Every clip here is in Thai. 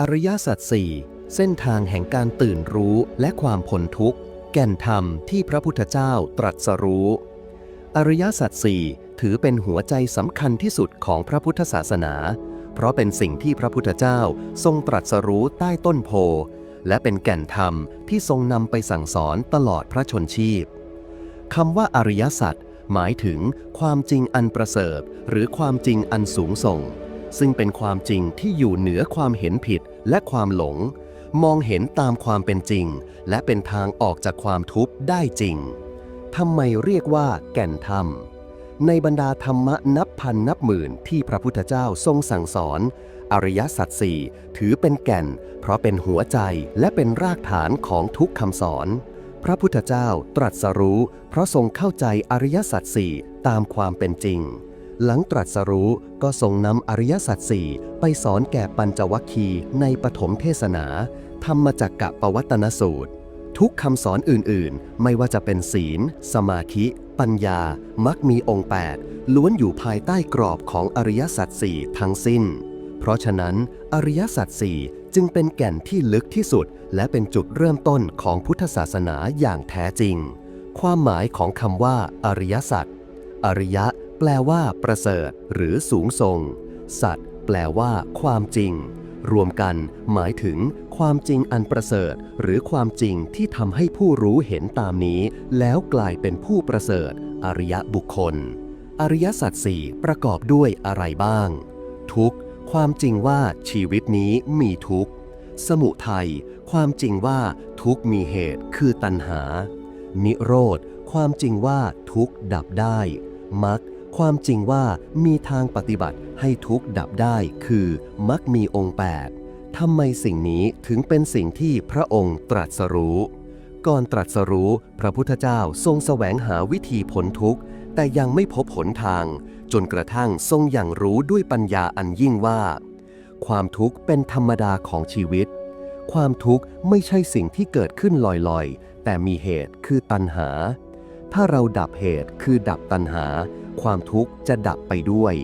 อริยสัจสี่เส้นทางแห่งการตื่นรู้และความพ้นทุกข์ แก่นธรรมที่พระพุทธเจ้าตรัสรู้ อริยสัจสี่ถือเป็นหัวใจสำคัญที่สุดของพระพุทธศาสนา เพราะเป็นสิ่งที่พระพุทธเจ้าทรงตรัสรู้ใต้ต้นโพ และเป็นแก่นธรรมที่ทรงนำไปสั่งสอนตลอดพระชนชีพคำว่าอริยสัจหมายถึงความจริงอันประเสริฐ หรือความจริงอันสูงส่ง ซึ่งเป็นความจริงที่อยู่เหนือความเห็นผิดและความหลง มองเห็นตามความเป็นจริง และเป็นทางออกจากความทุกข์ได้จริงทำไมเรียกว่าแก่นธรรม ในบรรดาธรรมะนับพันนับหมื่นที่พระพุทธเจ้าทรงสั่งสอน อริยสัจสี่ถือเป็นแก่น เพราะเป็นหัวใจและเป็นรากฐานของทุกคำสอน พระพุทธเจ้าตรัสรู้ เพราะทรงเข้าใจอริยสัจสี่ตามความเป็นจริง หลังตรัสรู้ก็ทรงนำอริยสัจสี่ไปสอนแก่ปัญจวัคคีในปฐมเทศนา ธรรมจักกะปวัตนสูตร ทุกคำสอนอื่นๆ ไม่ว่าจะเป็นศีล สมาธิ ปัญญา มักมีองค์ 8 ล้วนอยู่ภายใต้กรอบของอริยสัจสี่ทั้งสิ้น เพราะฉะนั้น อริยสัจสี่จึงเป็นแก่นที่ลึกที่สุด และเป็นจุดเริ่มต้นของพุทธศาสนาอย่างแท้จริง ความหมายของคำว่า อริยสัจอริยะ แปลว่า ประเสริฐ หรือสูงส่ง สัจแปลว่า ความจริง รวมกัน หมายถึง ความจริงอันประเสริฐ หรือความจริงที่ทำให้ผู้รู้เห็นตามนี้ แล้วกลายเป็นผู้ประเสริฐ อริยบุคคล อริยสัจสี่ประกอบด้วยอะไรบ้าง ทุกความจริงว่าชีวิตนี้มีทุกข์ สมุทัย ความจริงว่าทุกมีเหตุคือตัณหา นิโรธ ความจริงว่าทุกดับได้ มรรค ความจริงว่ามีทางปฏิบัติให้ทุกข์ดับได้คือมรรคมีองค์ 8ทำไมสิ่งนี้ถึงเป็นสิ่งที่พระองค์ตรัสรู้ ก่อนตรัสรู้ พระพุทธเจ้าทรงแสวงหาวิธีพ้นทุกข์ แต่ยังไม่พบหนทาง จนกระทั่งทรงอย่างรู้ด้วยปัญญาอันยิ่งว่า ความทุกข์เป็นธรรมดาของชีวิต ความทุกข์ไม่ใช่สิ่งที่เกิดขึ้นลอยๆ แต่มีเหตุคือตัณหา ถ้าเราดับเหตุคือดับตัณหา ความทุกข์จะดับไปด้วย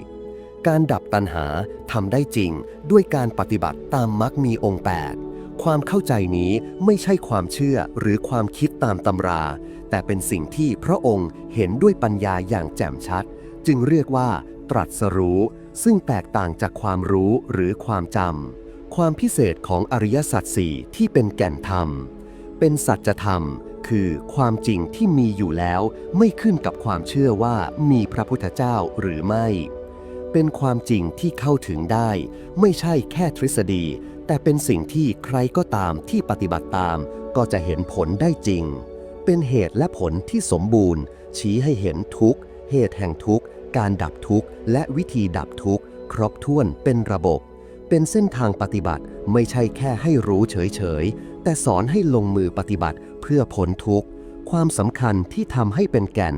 การดับตัณหาทำได้จริงด้วยการปฏิบัติตามมรรคมีองค์ 8 ความเข้าใจนี้ไม่ใช่ความเชื่อหรือความคิดตามตำรา แต่เป็นสิ่งที่พระองค์เห็นด้วยปัญญาอย่างแจ่มชัด จึงเรียกว่า ตรัสรู้ ซึ่งแตกต่างจากความรู้หรือความจำความพิเศษของอริยสัจสี่ที่เป็นแก่นธรรม เป็นสัจธรรม คือความจริงที่มีอยู่แล้วไม่ขึ้นกับความเชื่อว่ามีพระพุทธเจ้าหรือไม่ เป็นความจริงที่เข้าถึงได้ ไม่ใช่แค่ทฤษฎี แต่เป็นสิ่งที่ใครก็ตามที่ปฏิบัติตาม ก็จะเห็นผลได้จริง เป็นเหตุและผลที่สมบูรณ์ ชี้ให้เห็นทุกขเหตุแห่งทุกการดับทุกข์และวิธีดับทุกข์ครบถ้วนเป็นระบบ เป็นเส้นทางปฏิบัติไม่ใช่แค่ให้รู้เฉยๆ แต่สอนให้ลงมือปฏิบัติเพื่อพ้นทุกข์ ความสำคัญที่ทำให้เป็นแก่น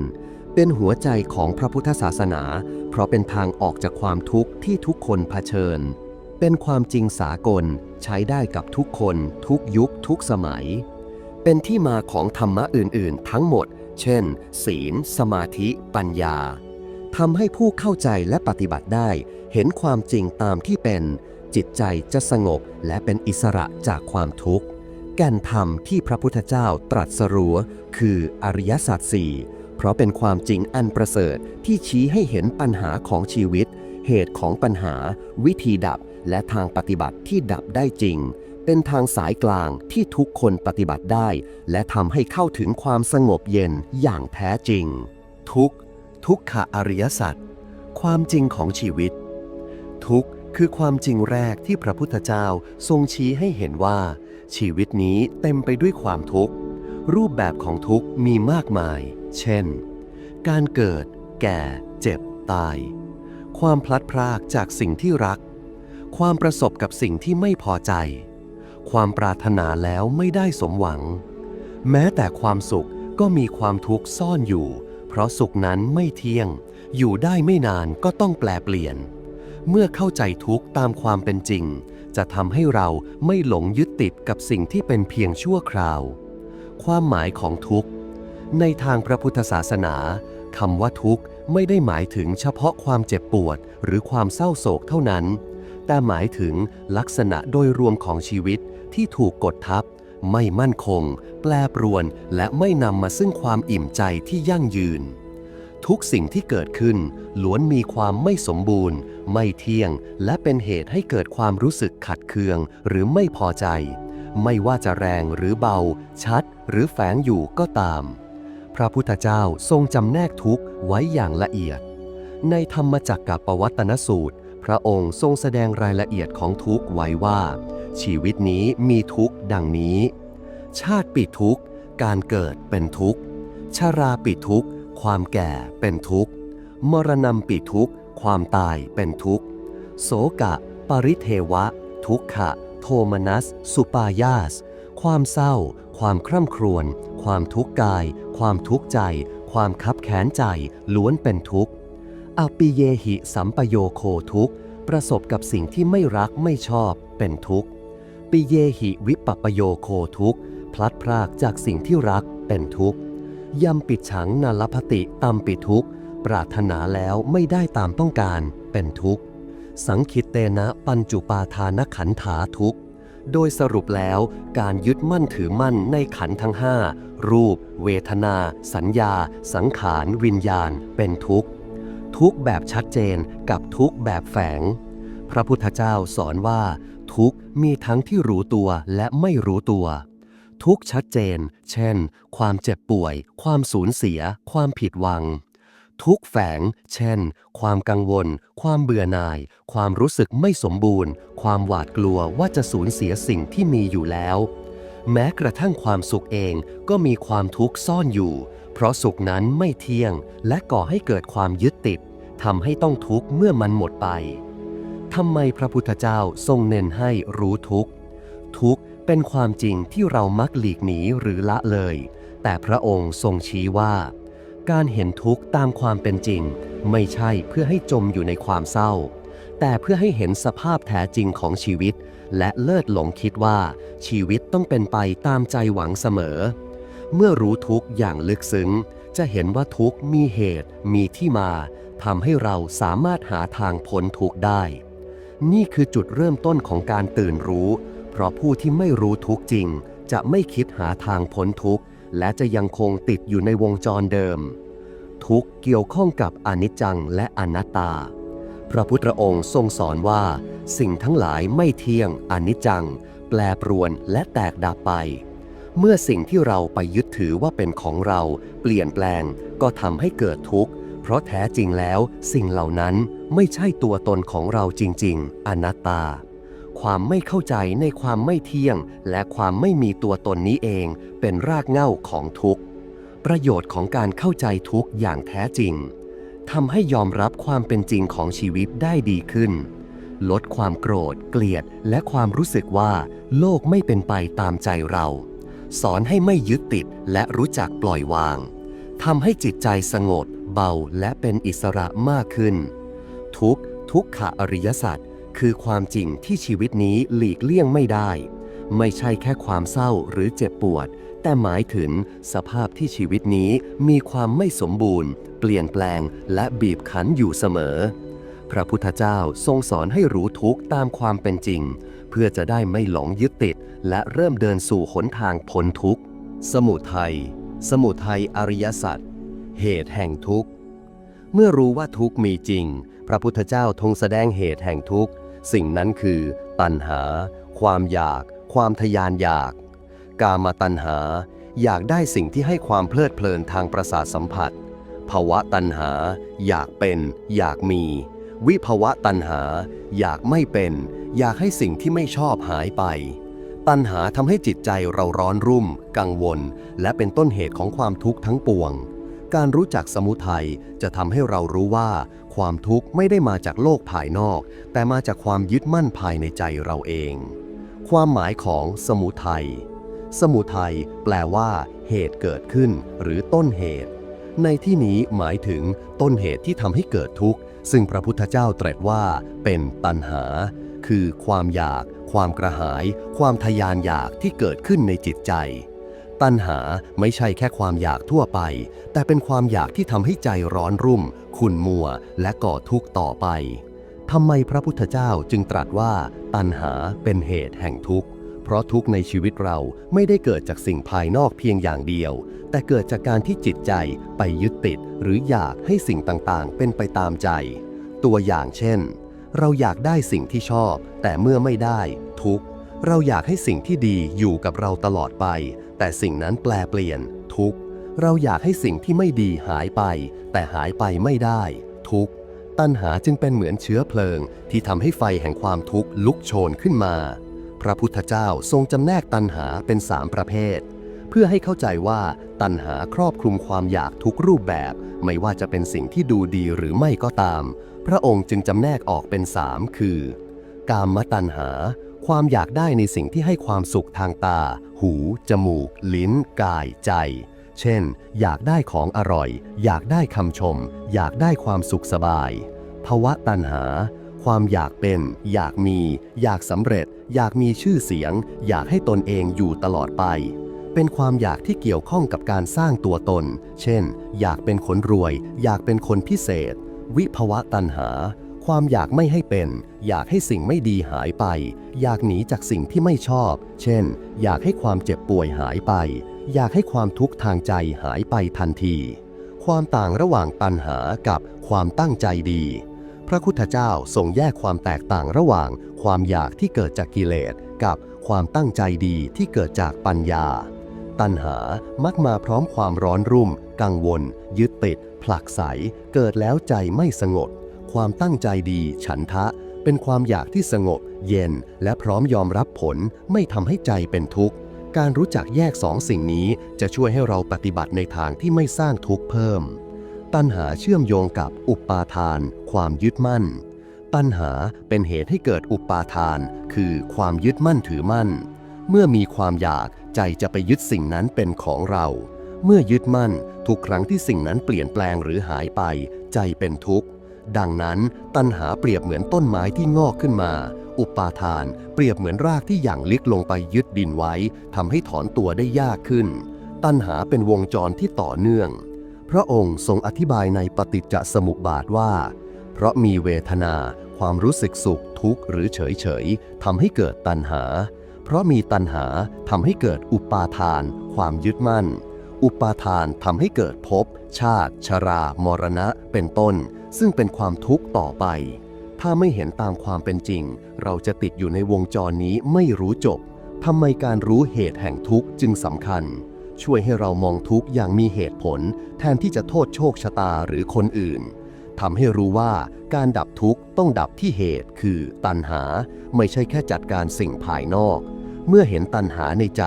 เป็นหัวใจของพระพุทธศาสนา เพราะเป็นทางออกจากความทุกข์ที่ทุกคนเผชิญ เป็นความจริงสากลใช้ได้กับทุกคนทุกยุคทุกสมัย เป็นที่มาของธรรมะอื่น ๆ ทั้งหมด เช่น ศีล สมาธิ ปัญญาทำให้ผู้เข้าใจและปฏิบัติได้ เห็นความจริงตามที่เป็น จิตใจจะสงบและเป็นอิสระจากความทุกข์ แก่นธรรมที่พระพุทธเจ้าตรัสรู้คืออริยสัจสี่เพราะเป็นความจริงอันประเสริฐที่ชี้ให้เห็นปัญหาของชีวิต เหตุของปัญหา วิธีดับและทางปฏิบัติที่ดับได้จริง เป็นทางสายกลางที่ทุกคนปฏิบัติได้ และทำให้เข้าถึงความสงบเย็นอย่างแท้จริง ทุกทุกขอริยสัจความจริงของชีวิต ทุกคือความจริงแรกที่พระพุทธเจ้าทรงชี้ให้เห็นว่า ชีวิตนี้เต็มไปด้วยความทุกข์ รูปแบบของทุกข์มีมากมาย เช่น การเกิด แก่ เจ็บ ตาย ความพลัดพรากจากสิ่งที่รัก ความประสบกับสิ่งที่ไม่พอใจ ความปรารถนาแล้วไม่ได้สมหวัง แม้แต่ความสุขก็มีความทุกข์ซ่อนอยู่ เพราะสุขนั้นไม่เที่ยง อยู่ได้ไม่นานก็ต้องแปลเปลี่ยน เมื่อเข้าใจทุกข์ตามความเป็นจริง จะทำให้เราไม่หลงยึดติดกับสิ่งที่เป็นเพียงชั่วคราว ความหมายของทุกข์ ในทางพระพุทธศาสนาคำว่าทุกข์ไม่ได้หมายถึงเฉพาะความเจ็บปวดหรือความเศร้าโศกเท่านั้น แต่หมายถึงลักษณะโดยรวมของชีวิตที่ถูกกดทับ ไม่มั่นคง แปรปรวน และไม่นำมาซึ่งความอิ่มใจที่ยั่งยืน ทุกสิ่งที่เกิดขึ้นล้วนมีความไม่สมบูรณ์ ไม่เที่ยง และเป็นเหตุให้เกิดความรู้สึกขัดเคือง หรือไม่พอใจ ไม่ว่าจะแรงหรือเบา ชัด หรือแฝงอยู่ก็ตาม พระพุทธเจ้าทรงจำแนกทุกข์ไว้อย่างละเอียด ในธรรมจักรกับปวัตนสูตร พระองค์ทรงแสดงรายละเอียดของทุกข์ไว้ว่า ชีวิตนี้มีทุกข์ดังนี้ ชาติปิดทุกข์การเกิดเป็นทุกข์ชาราปิดทุกข์ ความแก่เป็นทุกข์ มรณะปิทุกข์ ความตายเป็นทุกข์ โสกะ ปริเทวะ ทุกขะ โทมนัส สุปายาส ความเศร้า ความคร่ำครวญ ความทุกข์กาย ความทุกข์ใจ ความคับแค้นใจ ล้วนเป็นทุกข์ อปิเยหิสัมปโยโคทุกข์ ประสบกับสิ่งที่ไม่รักไม่ชอบ เป็นทุกข์ ปิเยหิวิปปโยโคทุกข์ พลัดพรากจากสิ่งที่รัก เป็นทุกข์ ยำปิดฉังนาลพติตามปิทุก ปรารถนาแล้วไม่ได้ตามต้องการเป็นทุกข์ สังคิตเตนะปัญจุปาทานขันธาทุกข์ โดยสรุปแล้วการยึดมั่นถือมั่นในขันธ์ทั้งห้ารูป เวทนา สัญญา สังขารวิญญาณ เป็นทุกข์ ทุกข์แบบชัดเจนกับทุกข์แบบแฝง พระพุทธเจ้าสอนว่า ทุกข์มีทั้งที่รู้ตัวและไม่รู้ตัว ทุกชัดเจน เช่น ความเจ็บป่วย ความสูญเสีย ความผิดหวัง ทุกแฝง เช่น ความกังวล ความเบื่อหน่าย ความรู้สึกไม่สมบูรณ์ ความหวาดกลัวว่าจะสูญเสียสิ่งที่มีอยู่แล้ว แม้กระทั่งความสุขเองก็มีความทุกข์ซ่อนอยู่ เพราะสุขนั้นไม่เที่ยง และก่อให้เกิดความยึดติดทำให้ต้องทุกข์เมื่อมันหมดไปทำไมพระพุทธเจ้าทรงเน้นให้รู้ทุกข์ทุกข์ เป็นความจริงที่เรามักหลีกหนีหรือละเลย แต่พระองค์ทรงชี้ว่า การเห็นทุกข์ตามความเป็นจริง ไม่ใช่เพื่อให้จมอยู่ในความเศร้า แต่เพื่อให้เห็นสภาพแท้จริงของชีวิต และเลิศหลงคิดว่า ชีวิตต้องเป็นไปตามใจหวังเสมอ เมื่อรู้ทุกข์อย่างลึกซึ้ง จะเห็นว่าทุกข์มีเหตุ มีที่มาทำให้เราสามารถหาทางพ้นทุกได้ นี่คือจุดเริ่มต้นของการตื่นรู้ เพราะผู้ที่ไม่รู้ทุกจริง จะไม่คิดหาทางพ้นทุกข์ และจะยังคงติดอยู่ในวงจรเดิม ทุกเกี่ยวข้องกับอนิจจังและอนัตตา พระพุทธองค์ทรงสอนว่า สิ่งทั้งหลายไม่เที่ยงอนิจจัง แปรปรวนและแตกดับไป เมื่อสิ่งที่เราไปยึดถือว่าเป็นของเรา เปลี่ยนแปลงก็ทำให้เกิดทุกข์เพราะแท้จริงแล้วสิ่งเหล่านั้นไม่ใช่ตัวตนของเราจริง ๆ อนัตตา ความไม่เข้าใจในความไม่เที่ยง และความไม่มีตัวตนนี้เองเป็นรากเหง้าของทุกข์ ประโยชน์ของการเข้าใจทุกข์อย่างแท้จริงทำให้ยอมรับความเป็นจริงของชีวิตได้ดีขึ้น ลดความโกรธ เกลียด และความรู้สึกว่า โลกไม่เป็นไปตามใจเรา สอนให้ไม่ยึดติดและรู้จักปล่อยวางทำให้จิตใจสงบเบาและเป็นอิสระมากขึ้น ทุกทุกขะอริยสัจ คือความจริงที่ชีวิตนี้หลีกเลี่ยงไม่ได้ ไม่ใช่แค่ความเศร้าหรือเจ็บปวด แต่หมายถึงสภาพที่ชีวิตนี้มีความไม่สมบูรณ์ เปลี่ยนแปลงและบีบคั้นอยู่เสมอ พระพุทธเจ้าทรงสอนให้รู้ทุกตามความเป็นจริง เพื่อจะได้ไม่หลงยึดติด และเริ่มเดินสู่หนทางพ้นทุกข์ สมุทัยสมุทัยอริยสัจเหตุแห่งทุกข์ เมื่อรู้ว่าทุกข์มีจริง พระพุทธเจ้าทรงแสดงเหตุแห่งทุกข์ สิ่งนั้นคือ ตัณหา ความอยาก ความทยานอยาก กามาตัณหา อยากได้สิ่งที่ให้ความเพลิดเพลินทางประสาทสัมผัสภาวะตัณหา อยากเป็น อยากมี วิภาวะตัณหา อยากไม่เป็น อยากให้สิ่งที่ไม่ชอบหายไป ตัณหาทำให้จิตใจเราร้อนรุ่ม กังวล และเป็นต้นเหตุของความทุกข์ทั้งปวง การรู้จักสมุทัยจะทำให้เรารู้ว่า ความทุกข์ไม่ได้มาจากโลกภายนอก แต่มาจากความยึดมั่นภายในใจเราเอง ความหมายของสมุทัยสมุทัยแปลว่า เหตุเกิดขึ้น หรือต้นเหตุ ในที่นี้หมายถึงต้นเหตุที่ทำให้เกิดทุกข์ ซึ่งพระพุทธเจ้าตรัสว่า เป็นตัณหา คือความอยาก ความกระหาย ความทยานอยากที่เกิดขึ้นในจิตใจ ตัณหาไม่ใช่แค่ความอยากทั่วไป แต่เป็นความอยากที่ทำให้ใจร้อนรุ่ม ขุ่นมัว และก่อทุกข์ต่อไปทำไมพระพุทธเจ้าจึงตรัสว่า ตัณหาเป็นเหตุแห่งทุกข์ เพราะทุกข์ในชีวิตเราไม่ได้เกิดจากสิ่งภายนอกเพียงอย่างเดียว แต่เกิดจากการที่จิตใจไปยึดติด หรืออยากให้สิ่งต่างๆ เป็นไปตามใจ ตัวอย่างเช่น เราอยากได้สิ่งที่ชอบ แต่เมื่อไม่ได้ ทุกข์ เราอยากให้สิ่งที่ดีอยู่กับเราตลอดไป แต่สิ่งนั้นแปลเปลี่ยน ทุกเราอยากให้สิ่งที่ไม่ดีหายไป แต่หายไปไม่ได้ ทุกตัณหาจึงเป็นเหมือนเชื้อเพลิง ที่ทำให้ไฟแห่งความทุกข์ลุกโชนขึ้นมา พระพุทธเจ้าทรงจำแนกตัณหาเป็นสามประเภท เพื่อให้เข้าใจว่าตัณหาครอบคลุมความอยากทุกรูปแบบ ไม่ว่าจะเป็นสิ่งที่ดูดีหรือไม่ก็ตาม พระองค์จึงจำแนกออกเป็นสามคือกามตัณหา ความอยากได้ในสิ่งที่ให้ความสุขทางตา หู จมูก ลิ้น กาย ใจ เช่น อยากได้ของอร่อย อยากได้คำชม อยากได้ความสุขสบาย ภวะตัณหา ความอยากเป็น อยากมี อยากสำเร็จ อยากมีชื่อเสียง อยากให้ตนเองอยู่ตลอดไป เป็นความอยากที่เกี่ยวข้องกับการสร้างตัวตน เช่น อยากเป็นคนรวย อยากเป็นคนพิเศษ วิภวะตัณหา ความอยากไม่ให้เป็น อยากให้สิ่งไม่ดีหายไป อยากหนีจากสิ่งที่ไม่ชอบ เช่น อยากให้ความเจ็บป่วยหายไป อยากให้ความทุกข์ทางใจหายไปทันที ความต่างระหว่างตัณหากับความตั้งใจดี พระพุทธเจ้าทรงแยกความแตกต่างระหว่าง ความอยากที่เกิดจากกิเลส กับความตั้งใจดีที่เกิดจากปัญญา ตัณหามักมาพร้อมความร้อนรุ่ม กังวล ยึดติด ผลักไส เกิดแล้วใจไม่สงบ ความตั้งใจดี ฉันทะ เป็นความอยากที่สงบ เย็น และพร้อมยอมรับผลไม่ทำให้ใจเป็นทุกข์ การรู้จักแยกสองสิ่งนี้จะช่วยให้เราปฏิบัติในทางที่ไม่สร้างทุกข์เพิ่ม ตัณหาเชื่อมโยงกับอุปาทาน ความยึดมั่น ตัณหาเป็นเหตุให้เกิดอุปาทาน คือความยึดมั่นถือมั่น เมื่อมีความอยากใจจะไปยึดสิ่งนั้นเป็นของเราเมื่อยึดมั่น ทุกครั้งที่สิ่งนั้นเปลี่ยนแปลงหรือหายไป ใจเป็นทุกข์ ดังนั้นตัณหาเปรียบเหมือนต้นไม้ที่งอกขึ้นมา อุปาทาน เปรียบเหมือนรากที่หยั่งลึกลงไปยึดดินไว้ทำให้ถอนตัวได้ยากขึ้น ตัณหาเป็นวงจรที่ต่อเนื่อง พระองค์ทรงอธิบายในปฏิจจสมุปบาทว่า เพราะมีเวทนา ความรู้สึกสุขทุกข์หรือเฉยเฉยทำให้เกิดตัณหา เพราะมีตัณหาทำให้เกิดอุปาทาน ความยึดมั่น อุปาทานทำให้เกิดภพชาติ ชรา มรณะ เป็นต้น ซึ่งเป็นความทุกข์ต่อไป ถ้าไม่เห็นตามความเป็นจริง เราจะติดอยู่ในวงจรนี้ไม่รู้จบทำไมการรู้เหตุแห่งทุกข์จึงสำคัญ ช่วยให้เรามองทุกข์อย่างมีเหตุผล แทนที่จะโทษโชคชะตาหรือคนอื่นทำให้รู้ว่าการดับทุกข์ต้องดับที่เหตุคือตัณหา ไม่ใช่แค่จัดการสิ่งภายนอก เมื่อเห็นตัณหาในใจ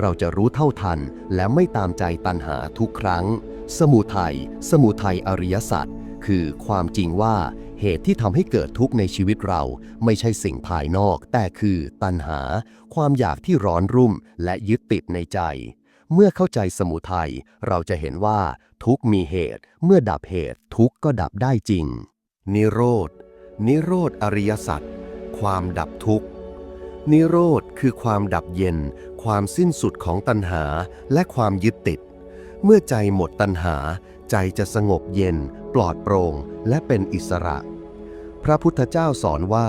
เราจะรู้เท่าทัน และไม่ตามใจตัณหาทุกครั้ง สมุทัยสมุทัยอริยสัจ คือความจริงว่าเหตุที่ทำให้เกิดทุกข์ในชีวิตเราไม่ใช่สิ่งภายนอก แต่คือตัณหา ความอยากที่ร้อนรุ่มและยึดติดในใจ เมื่อเข้าใจสมุทัยเราจะเห็นว่าทุกข์มีเหตุ เมื่อดับเหตุทุกข์ก็ดับได้จริง นิโรธ นิโรธอริยสัจความดับทุกข์ นิโรธคือความดับเย็น ความสิ้นสุดของตัณหาและความยึดติด เมื่อใจหมดตัณหา ใจจะสงบเย็น ปลอดโปร่งและเป็นอิสระ พระพุทธเจ้าสอนว่า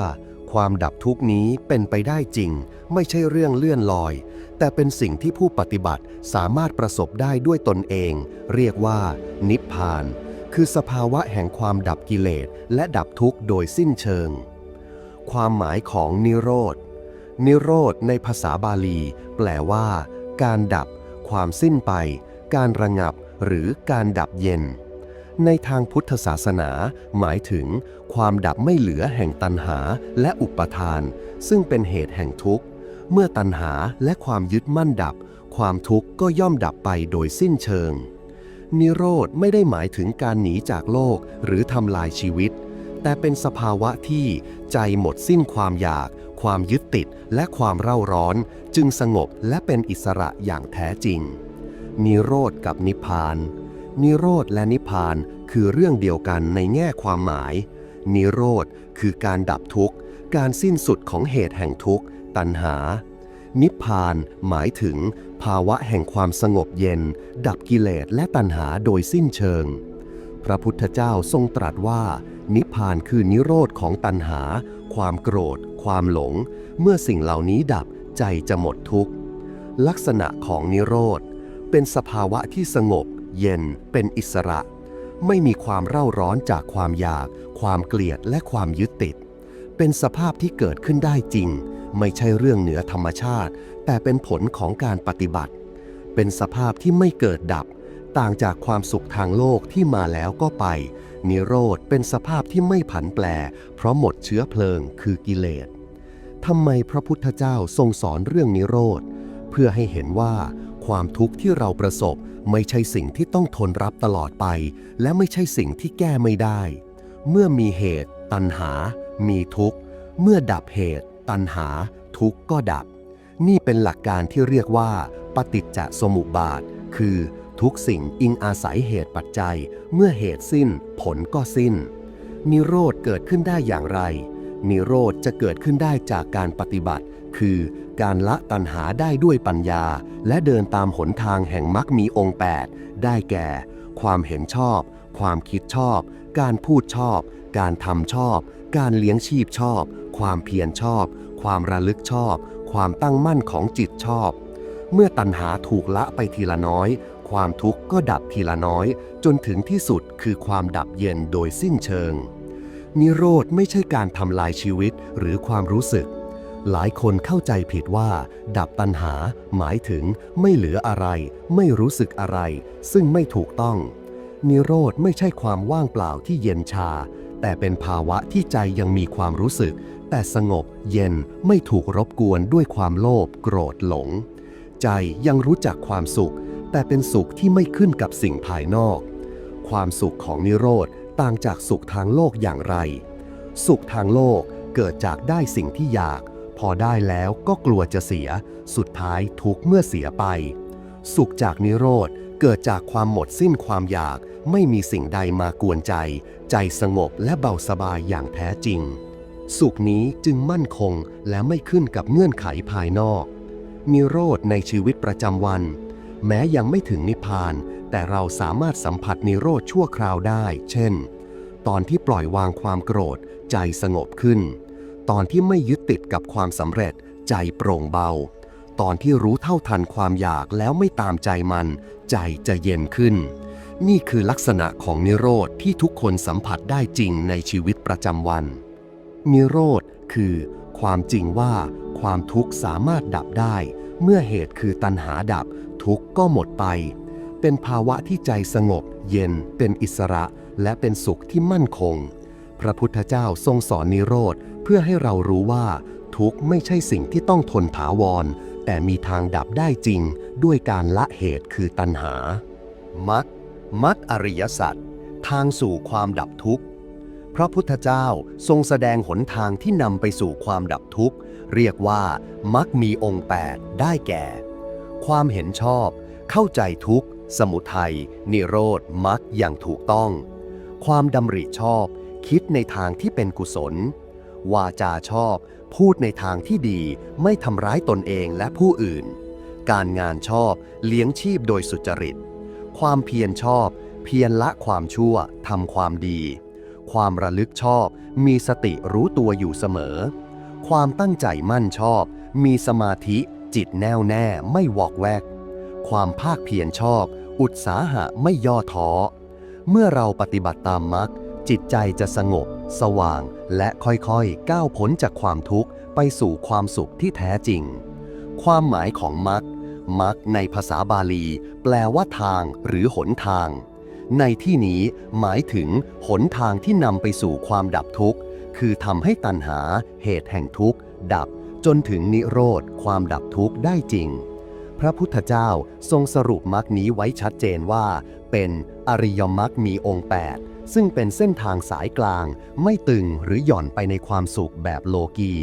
ความดับทุกนี้เป็นไปได้จริง ไม่ใช่เรื่องเลื่อนลอย แต่เป็นสิ่งที่ผู้ปฏิบัติสามารถประสบได้ด้วยตนเอง เรียกว่า นิพพาน คือสภาวะแห่งความดับกิเลสและดับทุกข์โดยสิ้นเชิง ความหมายของนิโรธ นิโรธในภาษาบาลี แปลว่า การดับ ความสิ้นไป การระงับ หรือการดับเย็น ในทางพุทธศาสนาหมายถึงความดับไม่เหลือแห่งตัณหาและอุปทาน ซึ่งเป็นเหตุแห่งทุกข์ เมื่อตัณหาและความยึดมั่นดับ ความทุกข์ก็ย่อมดับไปโดยสิ้นเชิง นิโรธไม่ได้หมายถึงการหนีจากโลกหรือทำลายชีวิต แต่เป็นสภาวะที่ใจหมดสิ้นความอยาก ความยึดติดและความเร่าร้อน จึงสงบและเป็นอิสระอย่างแท้จริง นิโรธกับนิพพาน นิโรธและนิพพานคือเรื่องเดียวกันในแง่ความหมาย นิโรธคือการดับทุกข์ การสิ้นสุดของเหตุแห่งทุกข์ ตัณหา นิพพานหมายถึง ภาวะแห่งความสงบเย็น ดับกิเลสและตัณหาโดยสิ้นเชิง พระพุทธเจ้าทรงตรัสว่า นิพพานคือนิโรธของตัณหา ความโกรธ ความหลง เมื่อสิ่งเหล่านี้ดับใจจะหมดทุกข์ ลักษณะของนิโรธ เป็นสภาวะที่สงบ เย็น เป็นอิสระ ไม่มีความเร่าร้อนจากความอยาก ความเกลียดและความยึดติด เป็นสภาพที่เกิดขึ้นได้จริง ไม่ใช่เรื่องเหนือธรรมชาติ แต่เป็นผลของการปฏิบัติ เป็นสภาพที่ไม่เกิดดับ ต่างจากความสุขทางโลกที่มาแล้วก็ไป นิโรธเป็นสภาพที่ไม่ผันแปร เพราะหมดเชื้อเพลิง คือกิเลสทำไมพระพุทธเจ้าทรงสอนเรื่องนิโรธ เพื่อให้เห็นว่า ความทุกข์ที่เราประสบ ไม่ใช่สิ่งที่ต้องทนรับตลอดไป และไม่ใช่สิ่งที่แก้ไม่ได้ เมื่อมีเหตุ ตัณหา มีทุกข์ เมื่อดับเหตุ ตัณหา ทุกข์ก็ดับ นี่เป็นหลักการที่เรียกว่า ปฏิจจสมุปบาท คือทุกสิ่งอิงอาศัยเหตุปัจจัย เมื่อเหตุสิ้น ผลก็สิ้น นิโรธเกิดขึ้นได้อย่างไร นิโรธจะเกิดขึ้นได้จากการปฏิบัติ คือการละตัณหาได้ด้วยปัญญา และเดินตามหนทางแห่งมรรคมีองค์ 8 ได้แก่ ความเห็นชอบ ความคิดชอบ การพูดชอบ การทำชอบ การเลี้ยงชีพชอบ ความเพียรชอบ ความระลึกชอบ ความตั้งมั่นของจิตชอบ เมื่อตัณหาถูกละไปทีละน้อย ความทุกข์ก็ดับทีละน้อย จนถึงที่สุดคือความดับเย็นโดยสิ้นเชิง นิโรธไม่ใช่การทำลายชีวิตหรือความรู้สึก หลายคนเข้าใจผิดว่า ดับตัณหา หมายถึงไม่เหลืออะไร ไม่รู้สึกอะไร ซึ่งไม่ถูกต้อง นิโรธไม่ใช่ความว่างเปล่าที่เย็นชา แต่เป็นภาวะที่ใจยังมีความรู้สึก แต่สงบเย็นไม่ถูกรบกวนด้วยความโลภโกรธหลง ใจยังรู้จักความสุข แต่เป็นสุขที่ไม่ขึ้นกับสิ่งภายนอก ความสุขของนิโรธต่างจากสุขทางโลกอย่างไร สุขทางโลกเกิดจากได้สิ่งที่อยาก พอได้แล้วก็กลัวจะเสีย สุดท้ายทุกเมื่อเสียไป สุขจากนิโรธเกิดจากความหมดสิ้นความอยาก ไม่มีสิ่งใดมากวนใจ ใจสงบและเบาสบายอย่างแท้จริง สุขนี้จึงมั่นคงและไม่ขึ้นกับเงื่อนไขภายนอก นิโรธในชีวิตประจำวัน แม้ยังไม่ถึงนิพพาน แต่เราสามารถสัมผัสนิโรธชั่วคราวได้ เช่น ตอนที่ปล่อยวางความโกรธ ใจสงบขึ้น ตอนที่ไม่ยึดติดกับความสำเร็จ ใจโปร่งเบา ตอนที่รู้เท่าทันความอยากแล้วไม่ตามใจมัน ใจจะเย็นขึ้น นี่คือลักษณะของนิโรธที่ทุกคนสัมผัสได้จริงในชีวิตประจำวัน นิโรธคือ ความจริงว่า ความทุกข์สามารถดับได้ เมื่อเหตุคือตัณหาดับ ทุกข์ก็หมดไป เป็นภาวะที่ใจสงบ เย็น เป็นอิสระ และเป็นสุขที่มั่นคง พระพุทธเจ้าทรงสอนนิโรธ เพื่อให้เรารู้ว่า ทุกข์ไม่ใช่สิ่งที่ต้องทนถาวร แต่มีทางดับได้จริง ด้วยการละเหตุคือตัณหา มักมักอริยสัจทางสู่ความดับทุกข์พระพุทธเจ้าทรงแสดงหนทางที่นำไปสู่ความดับทุกข์ เรียกว่ามักมีองค์ 8 ได้แก่ ความเห็นชอบ เข้าใจทุกข์ สมุทัย นิโรธมักอย่างถูกต้อง ความดำริชอบ คิดในทางที่เป็นกุศล วาจาชอบ พูดในทางที่ดีไม่ทำร้ายตนเองและผู้อื่น การงานชอบเลี้ยงชีพโดยสุจริต ความเพียรชอบ เพียรละความชั่วทำความดี ความระลึกชอบ มีสติรู้ตัวอยู่เสมอ ความตั้งใจมั่นชอบ มีสมาธิจิตแน่วแน่ไม่วอกแวก ความภาคเพียรชอบ อุตสาหะไม่ย่อท้อ เมื่อเราปฏิบัติตามมรรคจิตใจจะสงบ สว่าง และค่อยๆ ก้าวพ้นจากความทุกข์ไปสู่ความสุขที่แท้จริง ความหมายของมรรคมรรคในภาษาบาลี แปลว่าทางหรือหนทาง ในที่นี้หมายถึงหนทางที่นำไปสู่ความดับทุกข์ คือทำให้ตัณหา เหตุแห่งทุกข์ ดับจนถึงนิโรธ ความดับทุกข์ได้จริง พระพุทธเจ้าทรงสรุปมรรคนี้ไว้ชัดเจนว่า เป็นอริยมรรคมีองค์ 8 ซึ่งเป็นเส้นทางสายกลาง ไม่ตึงหรือหย่อนไปในความสุขแบบโลกี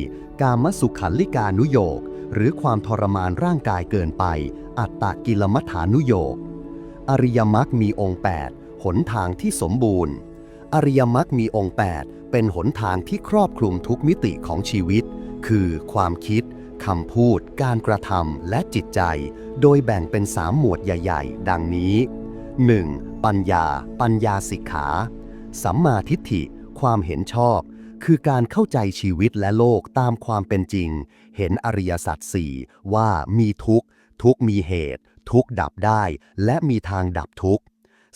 กามสุขันลิกานุโยกหรือความทรมานร่างกายเกินไป อัตตกิลมัฐานุโยกอริยมรรคมีองค์ 8 หนทางที่สมบูรณ์ อริยมรรคมีองค์ 8 เป็นหนทางที่ครอบคลุมทุกมิติของชีวิต คือความคิดคำพูด การกระทำและจิตใจ โดยแบ่งเป็นสามหมวดใหญ่ ๆ ดังนี้ 1. ปัญญา ปัญญาสิกขา สัมมาทิฏฐิ ความเห็นชอบ คือการเข้าใจชีวิตและโลกตามความเป็นจริง เห็นอริยสัจสี่ว่ามีทุกข์ ทุกมีเหตุ ทุกดับได้ และมีทางดับทุกข์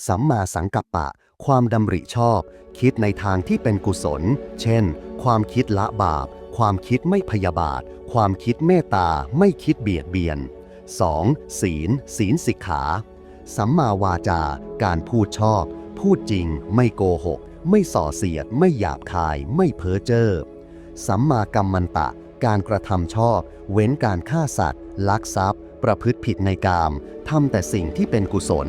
สัมมาสังกัปปะ ความดำริชอบ คิดในทางที่เป็นกุศล เช่น ความคิดละบาป ความคิดไม่พยาบาท ความคิดเมตตา ไม่คิดเบียดเบียน 2. ศีล ศีลสิกขา สัมมาวาจา การพูดชอบ พูดจริง ไม่โกหก ไม่ส่อเสียด ไม่หยาบคาย ไม่เพ้อเจ้อ สัมมากัมมันตะ การกระทำชอบ เว้นการฆ่าสัตว์ ลักทรัพย์ ประพฤติผิดในกาม ทำแต่สิ่งที่เป็นกุศล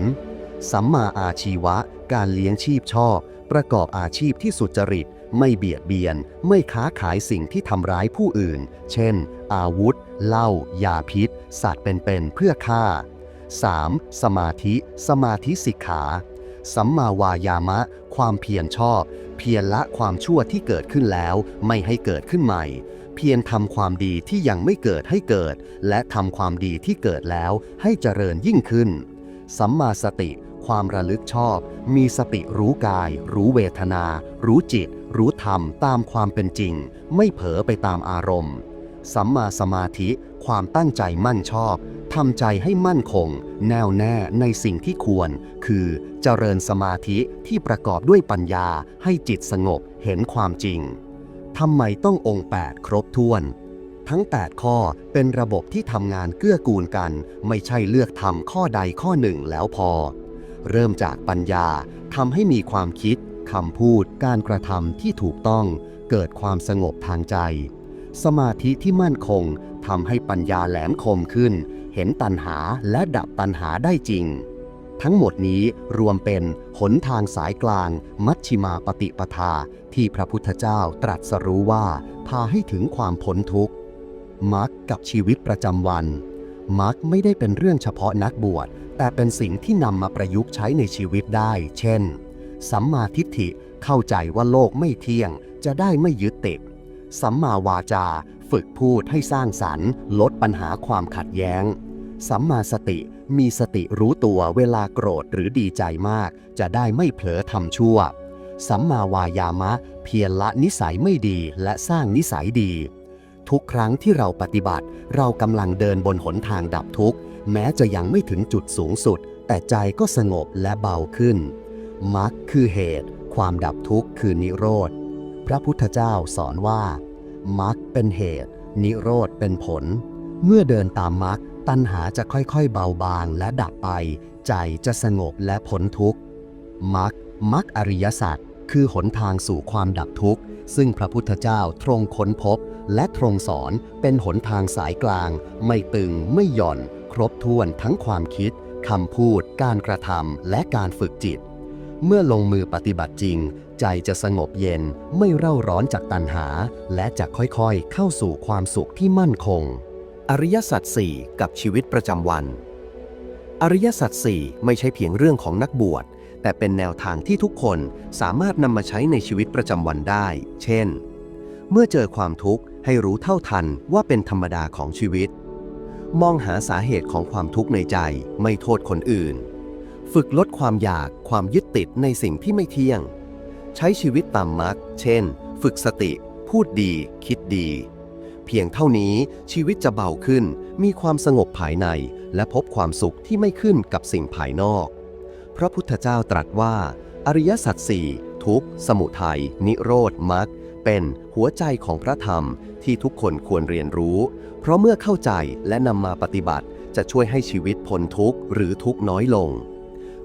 สัมมาอาชีวะ การเลี้ยงชีพชอบ ประกอบอาชีพที่สุจริต ไม่เบียดเบียน ไม่ค้าขายสิ่งที่ทำร้ายผู้อื่น เช่น อาวุธ เหล้า ยาพิษ สัตว์เป็นๆเพื่อฆ่า 3. สมาธิ สมาธิสิกขา สัมมาวายามะ ความเพียรชอบ เพียรละความชั่วที่เกิดขึ้นแล้ว ไม่ให้เกิดขึ้นใหม่ เพียรทำความดีที่ยังไม่เกิดให้เกิด และทำความดีที่เกิดแล้วให้เจริญยิ่งขึ้น สัมมาสติ ความระลึกชอบ มีสติรู้กาย รู้เวทนา รู้จิต รู้ธรรมตามความเป็นจริง ไม่เผลอไปตามอารมณ์ สัมมาสมาธิ ความตั้งใจมั่นชอบทำใจให้มั่นคง แน่วแน่ในสิ่งที่ควร คือเจริญสมาธิที่ประกอบด้วยปัญญาให้จิตสงบเห็นความจริงทำไมต้ององค์ 8 ครบถ้วน ทั้ง 8 ข้อเป็นระบบที่ทำงานเกื้อกูลกัน ไม่ใช่เลือกทำข้อใดข้อหนึ่งแล้วพอ เริ่มจากปัญญาทำให้มีความคิดคำพูดการกระทำที่ถูกต้อง เกิดความสงบทางใจ สมาธิที่มั่นคงทำให้ปัญญาแหลมคมขึ้น เห็นตัณหาและดับตัณหาได้จริง ทั้งหมดนี้รวมเป็นหนทางสายกลาง มัชชิมาปฏิปทา ที่พระพุทธเจ้าตรัสรู้ว่าพาให้ถึงความพ้นทุกข์มรรคกับชีวิตประจำวันมรรคไม่ได้เป็นเรื่องเฉพาะนักบวช แต่เป็นสิ่งที่นำมาประยุกต์ใช้ในชีวิตได้ เช่น สัมมาทิฏฐิเข้าใจว่าโลกไม่เที่ยง จะได้ไม่ยึดติด สัมมาวาจา ฝึกพูดให้สร้างสรรค์ ลดปัญหาความขัดแย้ง สัมมาสติมีสติรู้ตัวเวลาโกรธหรือดีใจมาก จะได้ไม่เผลอทำชั่ว สัมมาวายามะ เพียรละนิสัยไม่ดีและสร้างนิสัยดี ทุกครั้งที่เราปฏิบัติ เรากำลังเดินบนหนทางดับทุกข์ แม้จะยังไม่ถึงจุดสูงสุด แต่ใจก็สงบและเบาขึ้นมรรคคือเหตุ ความดับทุกข์คือนิโรธ พระพุทธเจ้าสอนว่ามรรคเป็นเหตุ นิโรธเป็นผล เมื่อเดินตามมรรคตัณหาจะค่อยๆเบาบางและดับไป ใจจะสงบและพ้นทุกข์มรรคมรรคอริยสัจคือหนทางสู่ความดับทุกข์ ซึ่งพระพุทธเจ้าทรงค้นพบ และทรงสอนเป็นหนทางสายกลาง ไม่ตึงไม่หย่อน ครบถ้วนทั้งความคิดคำพูด การกระทำและการฝึกจิต เมื่อลงมือปฏิบัติจริง ใจจะสงบเย็นไม่เร่าร้อนจากตัณหา และจะค่อยๆ เข้าสู่ความสุขที่มั่นคง อริยสัจสี่กับชีวิตประจำวัน อริยสัจสี่ไม่ใช่เพียงเรื่องของนักบวช แต่เป็นแนวทางที่ทุกคนสามารถนำมาใช้ในชีวิตประจำวันได้ เช่น เมื่อเจอความทุกข์ให้รู้เท่าทันว่าเป็นธรรมดาของชีวิต มองหาสาเหตุของความทุกข์ในใจไม่โทษคนอื่น ฝึกลดความอยากความยึดติดในสิ่งที่ไม่เที่ยง ใช้ชีวิตตามมรรคเช่น ฝึกสติ พูดดี คิดดี เพียงเท่านี้ชีวิตจะเบาขึ้น มีความสงบภายใน และพบความสุขที่ไม่ขึ้นกับสิ่งภายนอก พระพุทธเจ้าตรัสว่า อริยสัจสี่ทุกสมุทัย นิโรธมรรคเป็นหัวใจของพระธรรมที่ทุกคนควรเรียนรู้ เพราะเมื่อเข้าใจและนำมาปฏิบัติจะช่วยให้ชีวิตพ้นทุกข์หรือทุกข์น้อยลง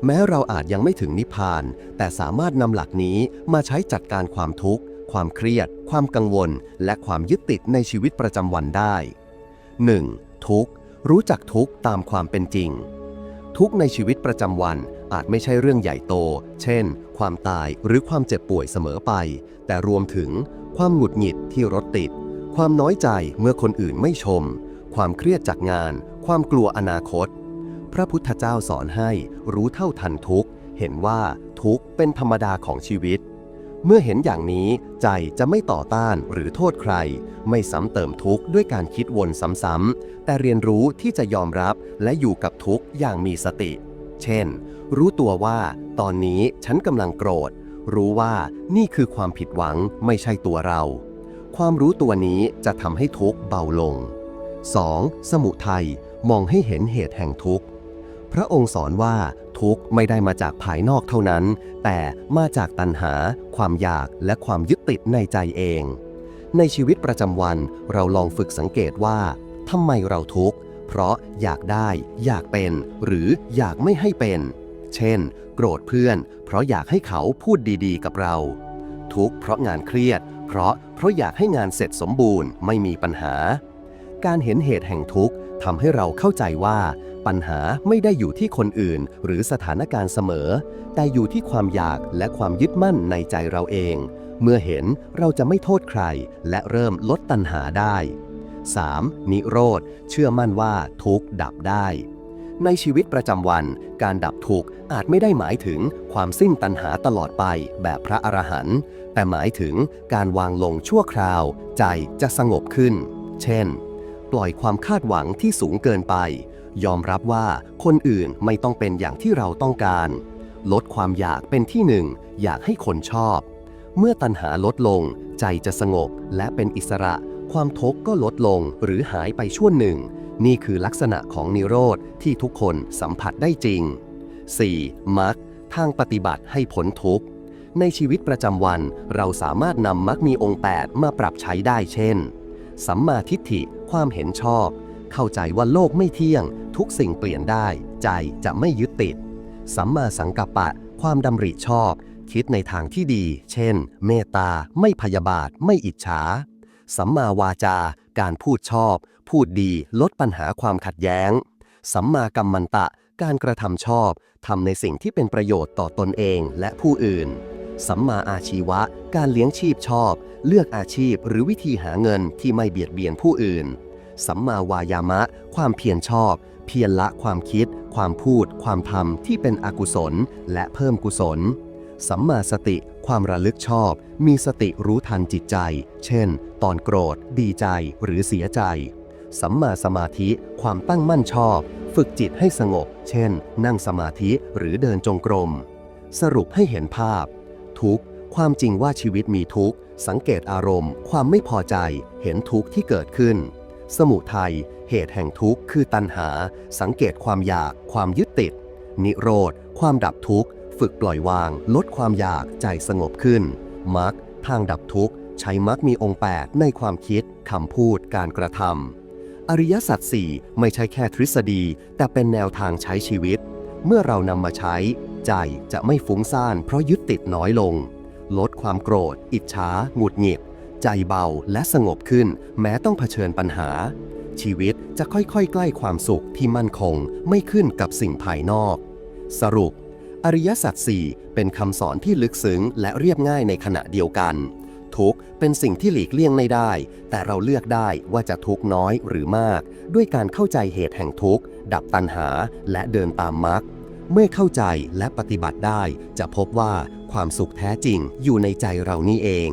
แม้เราอาจยังไม่ถึงนิพพาน แต่สามารถนำหลักนี้มาใช้จัดการความทุกข์ ความเครียด ความกังวล และความยึดติดในชีวิตประจำวันได้ 1. ทุกข์ รู้จักทุกข์ตามความเป็นจริง ทุกข์ในชีวิตประจำวันอาจไม่ใช่เรื่องใหญ่โต เช่น ความตายหรือความเจ็บป่วยเสมอไป แต่รวมถึง ความหงุดหงิดที่รถติด ความน้อยใจเมื่อคนอื่นไม่ชม ความเครียดจากงาน ความกลัวอนาคต พระพุทธเจ้าสอนให้รู้เท่าทันทุกข์ เห็นว่าทุกข์เป็นธรรมดาของชีวิต เมื่อเห็นอย่างนี้ใจจะไม่ต่อต้านหรือโทษใคร ไม่ซ้ำเติมทุกข์ด้วยการคิดวนซ้ำๆแต่เรียนรู้ที่จะยอมรับและอยู่กับทุกข์อย่างมีสติ เช่น รู้ตัวว่าตอนนี้ฉันกำลังโกรธ รู้ว่านี่คือความผิดหวังไม่ใช่ตัวเรา ความรู้ตัวนี้จะทำให้ทุกข์เบาลง 2. สมุทัยมองให้เห็นเหตุแห่งทุกข์ พระองค์สอนว่าทุกข์ไม่ได้มาจากภายนอกเท่านั้น แต่มาจากตัณหา ความอยากและความยึดติดในใจเอง ในชีวิตประจำวันเราลองฝึกสังเกตว่าทำไมเราทุกข์เพราะอยากได้ อยากเป็น หรืออยากไม่ให้เป็น เช่น โกรธเพื่อน เพราะอยากให้เขาพูดดีๆ กับเรา ทุกข์เพราะงานเครียด เพราะเพราะอยากให้งานเสร็จสมบูรณ์ไม่มีปัญหา การเห็นเหตุแห่งทุกข์ทำให้เราเข้าใจว่า ปัญหาไม่ได้อยู่ที่คนอื่น หรือสถานการณ์เสมอ แต่อยู่ที่ความอยากและความยึดมั่นในใจเราเอง เมื่อเห็นเราจะไม่โทษใคร และเริ่มลดตัณหาได้ 3. นิโรธ เชื่อมั่นว่าทุกดับได้ ในชีวิตประจำวัน การดับทุกข์อาจไม่ได้หมายถึงความสิ้นตัณหาตลอดไปแบบพระอรหันต์แต่หมายถึงการวางลงชั่วคราว ใจจะสงบขึ้น เช่น ปล่อยความคาดหวังที่สูงเกินไป ยอมรับว่าคนอื่นไม่ต้องเป็นอย่างที่เราต้องการ ลดความอยากเป็นที่หนึ่ง อยากให้คนชอบ เมื่อตัณหาลดลง ใจจะสงบและเป็นอิสระ ความทุกข์ก็ลดลงหรือหายไปช่วงหนึ่ง นี่คือลักษณะของนิโรธที่ทุกคนสัมผัสได้จริง 4. มรรคทางปฏิบัติให้พ้นทุกข์ ในชีวิตประจำวันเราสามารถนำมรรคมีองค์ 8 มาปรับใช้ได้เช่น สัมมาทิฏฐิ ความเห็นชอบ เข้าใจว่าโลกไม่เที่ยง ทุกสิ่งเปลี่ยนได้ ใจจะไม่ยึดติด สัมมาสังกัปปะ ความดำริชอบ คิดในทางที่ดี เช่น เมตตา ไม่พยาบาท ไม่อิจฉา สัมมาวาจา การพูดชอบ พูดดี ลดปัญหาความขัดแย้ง สัมมากัมมันตะ การกระทำชอบ ทำในสิ่งที่เป็นประโยชน์ต่อตนเองและผู้อื่น สัมมาอาชีวะ การเลี้ยงชีพชอบ เลือกอาชีพหรือวิธีหาเงินที่ไม่เบียดเบียนผู้อื่น สัมมาวายามะ ความเพียรชอบ เพียรละความคิด ความพูด ความทำที่เป็นอกุศล และเพิ่มกุศล สัมมาสติ ความระลึกชอบ มีสติรู้ทันจิตใจ เช่น ตอนโกรธ ดีใจ หรือเสียใจ สัมมาสมาธิ ความตั้งมั่นชอบ ฝึกจิตให้สงบ เช่น นั่งสมาธิ หรือเดินจงกรม สรุปให้เห็นภาพ ทุกข์ความจริงว่าชีวิตมีทุกข์ สังเกตอารมณ์ ความไม่พอใจ เห็นทุกข์ที่เกิดขึ้น สมุทัยเหตุแห่งทุกข์คือตัณหา สังเกตความอยาก ความยึดติด นิโรธ ความดับทุกข์ ฝึกปล่อยวาง ลดความอยากใจสงบขึ้นมรรคทางดับทุกข์ ใช้มรรคมีองค์ 8 ในความคิดคำพูดการกระทำอริยสัจสี่ไม่ใช่แค่ทฤษฎี แต่เป็นแนวทางใช้ชีวิต เมื่อเรานำมาใช้ ใจจะไม่ฟุ้งซ่านเพราะยึดติดน้อยลง ลดความโกรธ อิจฉาหงุดหงิด ใจเบาและสงบขึ้น แม้ต้องเผชิญปัญหา ชีวิตจะค่อยๆ ใกล้ความสุขที่มั่นคงไม่ขึ้นกับสิ่งภายนอก สรุป อริยสัจสี่เป็นคำสอนที่ลึกซึ้งและเรียบง่ายในขณะเดียวกัน ทุกเป็นสิ่งที่หลีกเลี่ยงไม่ได้ แต่เราเลือกได้ว่าจะทุกน้อยหรือมาก ด้วยการเข้าใจเหตุแห่งทุกดับตัณหาและเดินตามมรรคเมื่อเข้าใจและปฏิบัติได้ จะพบว่าความสุขแท้จริงอยู่ในใจเรานี่เอง